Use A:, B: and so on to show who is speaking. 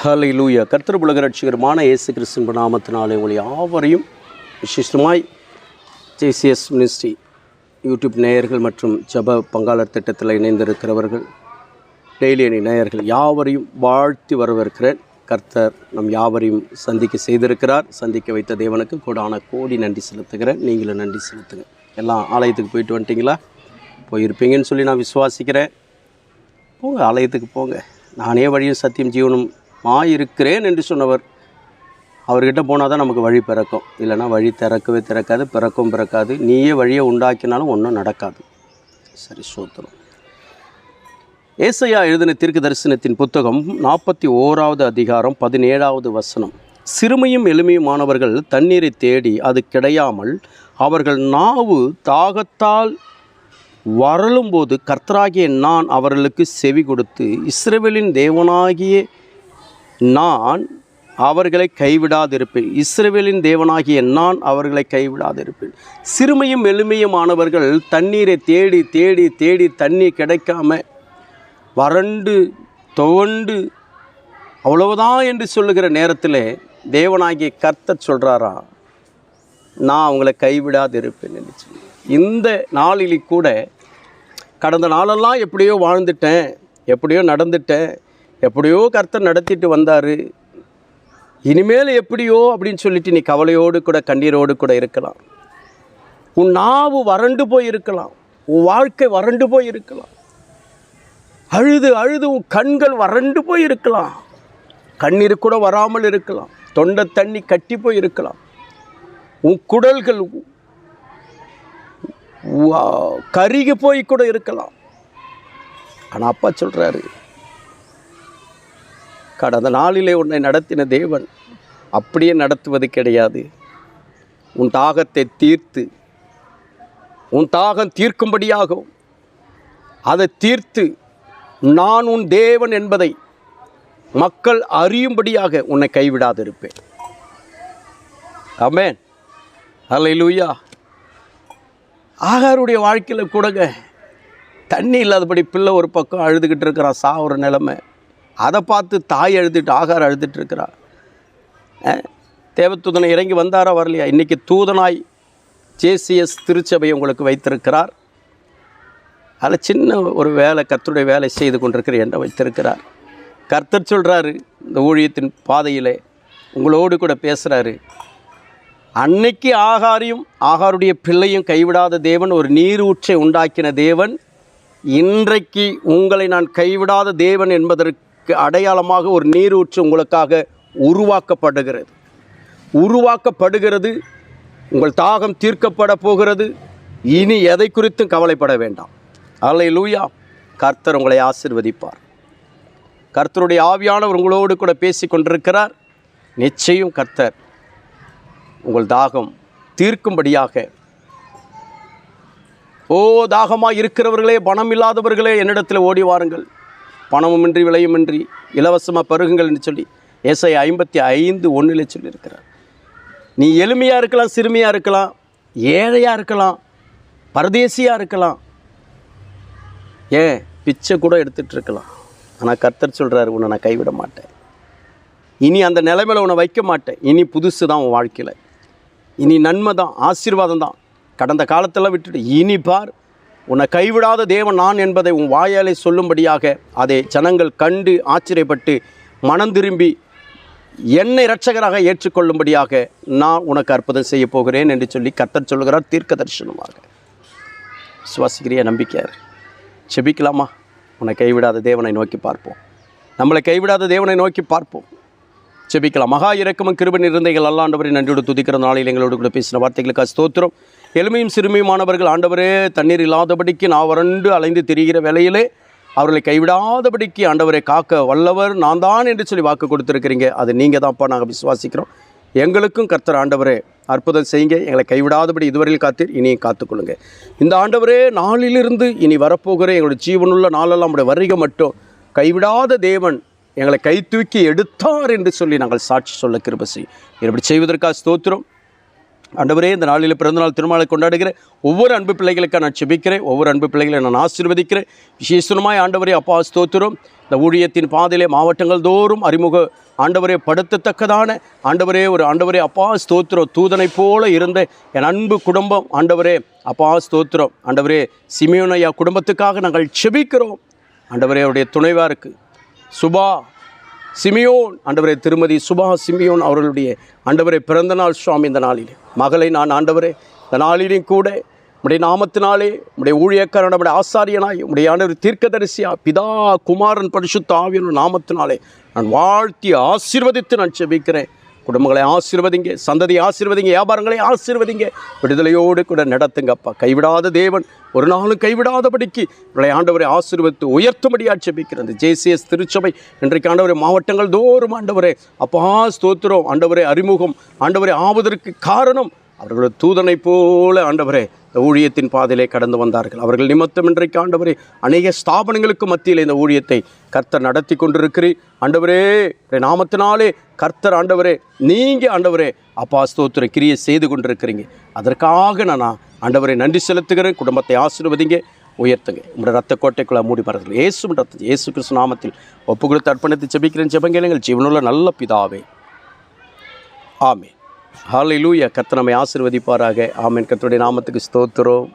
A: ஹலை லூயா கர்த்தர் உலக ரட்சிகரமான இயேசு கிறிஸ்தின் நாமத்தினாலே உங்களை யாவரையும் விசேஷமாய் ஜேசிஎஸ் மினிஸ்ட்ரி யூடியூப் நேயர்கள் மற்றும் ஜப பங்காளர் திட்டத்தில் இணைந்திருக்கிறவர்கள் டெய்லி அணி நேயர்கள் யாவரையும் வாழ்த்தி வரவேற்கிறேன். கர்த்தர் நம் யாவரையும் சந்திக்க செய்திருக்கிறார். சந்திக்க வைத்த தேவனுக்கு கூடான கோடி நன்றி செலுத்துகிறேன். நீங்களும் நன்றி செலுத்துங்க. எல்லாம் ஆலயத்துக்கு போயிட்டு வந்துட்டீங்களா? போயிருப்பீங்கன்னு சொல்லி நான் விசுவாசிக்கிறேன். போங்க ஆலயத்துக்கு போங்க. நானே வழியும் சத்தியம் ஜீவனும் இருக்கிறேன் என்று சொன்னவர். அவர்கிட்ட போனால் தான் நமக்கு வழி பிறக்கும். இல்லைன்னா வழி திறக்கவே திறக்காது பிறக்கும் பிறக்காது. நீயே வழியை உண்டாக்கினாலும் ஒன்றும் நடக்காது. சரி சோத்திரம். ஏசையா எழுதின தீர்க்க தரிசனத்தின் புத்தகம் நாற்பத்தி ஓராவது அதிகாரம் பதினேழாவது வசனம். சிறுமையும் எளிமையுமானவர்கள் தண்ணீரை தேடி அது கிடையாமல் அவர்கள் நாவு தாகத்தால் வரலும்போது கர்த்தராகிய நான் அவர்களுக்கு செவி கொடுத்து இஸ்ரேவேலின் தேவனாகிய நான் அவர்களை கைவிடாதிருப்பேன். இஸ்ரேவேலின் தேவனாகிய நான் அவர்களை கைவிடாதிருப்பேன். சிறுமையும் எளிமையுமானவர்கள் தண்ணீரை தேடி தேடி தேடி தண்ணீர் கிடைக்காம வறண்டு துவண்டு அவ்வளவுதான் என்று சொல்லுகிற நேரத்தில் தேவனாகிய கர்த்தர் சொல்கிறாரா நான் அவங்கள கைவிடாதிருப்பேன் என்று சொல்லி. இந்த நாளில் கூட கடந்த நாளெல்லாம் எப்படியோ வாழ்ந்துட்டேன் எப்படியோ நடந்துட்டேன் எப்படியோ கர்த்தர் நடத்திட்டு வந்தார். இனிமேல் எப்படியோ அப்படின்னு சொல்லிட்டு நீ கவலையோடு கூட கண்ணீரோடு கூட இருக்கலாம். உன் நாவு வறண்டு போய் இருக்கலாம் உன் வாழ்க்கை வறண்டு போய் இருக்கலாம் அழுது அழுது உன் கண்கள் வறண்டு போய் இருக்கலாம் கண்ணீர் கூட வராமல் இருக்கலாம். தொண்டை தண்ணி கட்டி போய் இருக்கலாம் உன் குடல்கள் கருகி போய் கூட இருக்கலாம். ஆனால் அப்பா சொல்கிறாரு கடந்த நாளிலே உன்னை நடத்தின தேவன் அப்படியே நடத்துவது கிடையாது. உன் தாகத்தை தீர்த்து உன் தாகம் தீர்க்கும்படியாகும் அதை தீர்த்து நான் உன் தேவன் என்பதை மக்கள் அறியும்படியாக உன்னை கைவிடாதிருப்பேன். அலை லூயா ஆகாருடைய வாழ்க்கையில் கூடங்க தண்ணி இல்லாதபடி பிள்ளை ஒரு பக்கம் அழுதுகிட்டு இருக்கிறான் சாவுற நிலமை. அதை பார்த்து தாய் அழுதுட்டு ஆகார் அழுதுட்டு இருக்கிறா தேவத்தூதனை இறங்கி வந்தாரா வரலையா? இன்றைக்கி தூதனாய் ஜேசிஎஸ் திருச்சபை உங்களுக்கு வைத்திருக்கிறார். அதில் சின்ன ஒரு வேலை கர்த்தருடைய வேலை செய்து கொண்டிருக்கிற என்ன வைத்திருக்கிறார். கர்த்தர் சொல்கிறாரு இந்த ஊழியத்தின் பாதையிலே உங்களோடு கூட பேசுகிறாரு அன்னைக்கு ஆகாரையும் ஆகாருடைய பிள்ளையும் கைவிடாத தேவன் ஒரு நீரூற்றை உண்டாக்கின தேவன் இன்றைக்கு உங்களை நான் கைவிடாத தேவன் என்பதற்கு அடையாளமாக ஒரு நீரூற்று உங்களுக்காக உருவாக்கப்படுகிறது. உருவாக்கப்படுகிறது உங்கள் தாகம் தீர்க்கப்பட போகிறது. இனி எதை குறித்தும் கவலைப்பட வேண்டாம். அலை லூயா கர்த்தர் உங்களை ஆசிர்வதிப்பார். கர்த்தருடைய ஆவியானவர் உங்களோடு கூட பேசி கொண்டிருக்கிறார். நிச்சயம் கர்த்தர் உங்கள் தாகம் தீர்க்கும்படியாக. ஓ தாகமாக இருக்கிறவர்களே பணம் இல்லாதவர்களே என்னிடத்தில் ஓடி வாருங்கள். பணமுமின்றி விலையுமின்றி இலவசமாக பருகுங்கள் என்று சொல்லி ஏசை ஐம்பத்தி ஐந்து ஒன்றில் சொல்லியிருக்கிறார். நீ எளிமையாக இருக்கலாம் சிறுமியாக இருக்கலாம் ஏழையாக இருக்கலாம் பரதேசியாக இருக்கலாம். ஏன்? பிச்சை கூட எடுத்துகிட்டு இருக்கலாம். ஆனால் கர்த்தர் சொல்கிறாரு உன்னை நான் கைவிட மாட்டேன். இனி அந்த நிலைமையில் உன்னை வைக்க மாட்டேன். இனி புதுசு தான் உன் வாழ்க்கையில். இனி நன்மை தான் ஆசீர்வாதம் தான். கடந்த காலத்தெல்லாம் விட்டுட்டு இனி பார் உன்னை கைவிடாத தேவன் நான் என்பதை உன் வாயாலே சொல்லும்படியாக அதை ஜனங்கள் கண்டு ஆச்சரியப்பட்டு மனம் திரும்பி என்னை இரட்சகராக ஏற்றுக்கொள்ளும்படியாக நான் உனக்கு அற்புதம் செய்ய போகிறேன் என்று சொல்லி கர்த்தர் சொல்கிறார் தீர்க்க தரிசனமாக சுவாசிக்கிறிய நம்பிக்கையார் செபிக்கலாமா? உன்னை கைவிடாத தேவனை நோக்கி பார்ப்போம். நம்மளை கைவிடாத தேவனை நோக்கி பார்ப்போம். ஜெபிக்கலாம். மகா இறக்கமும் கிருபன் இருந்தைகள் அல்லாண்டவரை நன்றியோடு துதிக்கிற நாளில் எங்களோடு கூட பேசின வார்த்தைகளுக்கு ஸ்தோத்திரம். எளிமையும் சிறுமியுமானவர்கள் ஆண்டவரே தண்ணீர் இல்லாதபடிக்கு நான் வறண்டு அலைந்து திரிகிற வேலையிலே அவர்களை கைவிடாதபடிக்கு ஆண்டவரை காக்க வல்லவர் நான் தான் என்று சொல்லி வாக்கு கொடுத்துருக்கிறீங்க. அது நீங்கள் தான்ப்பா நாங்கள் விசுவாசிக்கிறோம். எங்களுக்கும் கர்த்தர் ஆண்டவரே அற்புதம் செய்யுங்க. எங்களை கைவிடாதபடி இதுவரையில் காத்தீர் இனியும் காத்துக்கொள்ளுங்க. இந்த ஆண்டவரே நாளிலிருந்து இனி வரப்போகிற எங்களுடைய ஜீவனுள்ள நாளெல்லாம் நம்முடைய வருகை மட்டும். கைவிடாத தேவன் எங்களை கை தூக்கி எடுத்தார் என்று சொல்லி நாங்கள் சாட்சி சொல்ல கிருபசி செய்யும் இப்படி செய்வதற்காக ஸ்தோத்திரம். அண்டவரே இந்த நாளில் பிறந்தநாள் திருமாலை கொண்டாடுகிற ஒவ்வொரு அன்பு பிள்ளைகளுக்காக நான் செபிக்கிறேன். ஒவ்வொரு அன்பு பிள்ளைகளை நான் ஆசீர்வதிக்கிறேன். விசேஷமாய் ஆண்டவரே அப்பா ஸ்தோத்திரம். இந்த ஊழியத்தின் பாதையிலே மாவட்டங்கள் தோறும் அறிமுக ஆண்டவரே படுத்தத்தக்கதான ஆண்டவரே ஒரு ஆண்டவரே அப்பா ஸ்தோத்திரம். தூதனை போல இருந்த என் அன்பு குடும்பம் ஆண்டவரே அப்பா ஸ்தோத்திரம். ஆண்டவரே சிமியோனையா குடும்பத்துக்காக நாங்கள் செபிக்கிறோம். ஆண்டவரே அவருடைய துணைவாருக்கு சுபா சிமியோன் ஆண்டவரே திருமதி சுபா சிமியோன் அவர்களுடைய ஆண்டவரே பிறந்தநாள் சுவாமி இந்த நாளிலே. மகளை நான் ஆண்டவரே இந்த நாளிலையும் கூட உடைய நாமத்தினாலே உடைய ஊழியக்காரன் நம்முடைய ஆசாரியனாய் உடைய ஆண்டவர் தீர்க்கதரிசியா பிதா குமாரன் பரிசுத்த ஆவியன் நாமத்தினாலே நான் வாழ்த்தி ஆசீர்வதித்து நான் செபிக்கிறேன் குடும்பங்களை ஆசீர்வதிங்க சந்ததியை ஆசீர்வதிங்க வியாபாரங்களை ஆசீர்வதிங்க. விடுதலையோடு கூட நடத்துங்கப்பா. கைவிடாத தேவன் ஒரு நாளும் கைவிடாதபடிக்கு இவளை ஆண்டவரை ஆசீர்வதித்து உயர்த்தும்படியாக செபிக்கிறது ஜேசிஎஸ் திருச்சபை இன்றைக்கு ஆண்டவரை மாவட்டங்கள் தோறும் ஆண்டவரே அப்பா ஸ்தோத்திரம். ஆண்டவரை அறிமுகம் ஆண்டவரை ஆவதற்கு காரணம் அவர்களோட தூதனை போல ஆண்டவரே. ஊழியத்தின் பாதையிலே கடந்து வந்தார்கள். அவர்கள் நிமித்தம் இன்றைக்கு ஆண்டவரே அநேக ஸ்தாபனங்களுக்கு மத்தியில் இந்த ஊழியத்தை கர்த்தர் நடத்தி கொண்டிருக்கிறீர். ஆண்டவரே நாமத்தினாலே கர்த்தர் ஆண்டவரே நீங்கள் ஆண்டவரே அப்பா ஸ்தோத்திர கிரியை செய்து கொண்டிருக்கிறீங்க. அதற்காக நான் ஆண்டவரை நன்றி செலுத்துகிறேன். குடும்பத்தை ஆசீர்வதிங்க உயர்த்துங்க. உங்களோட ரத்த கோட்டைக்குள்ள மூடி பாருங்கள் இயேசு ரத்த இயேசு கிறிஸ்து நாமத்தில் ஒப்பு கொடுத்து அர்ப்பணித்து ஜெபிக்கிறேன். ஜெபங்கேளுங்கள். ஜீவனுள்ள நல்ல பிதாவே. ஆமே ஹalleluya கர்த்தர் நம்மை ஆசீர்வதிப்பாராக. ஆமென். கத்துடைய நாமத்துக்கு ஸ்தோத்திரம்.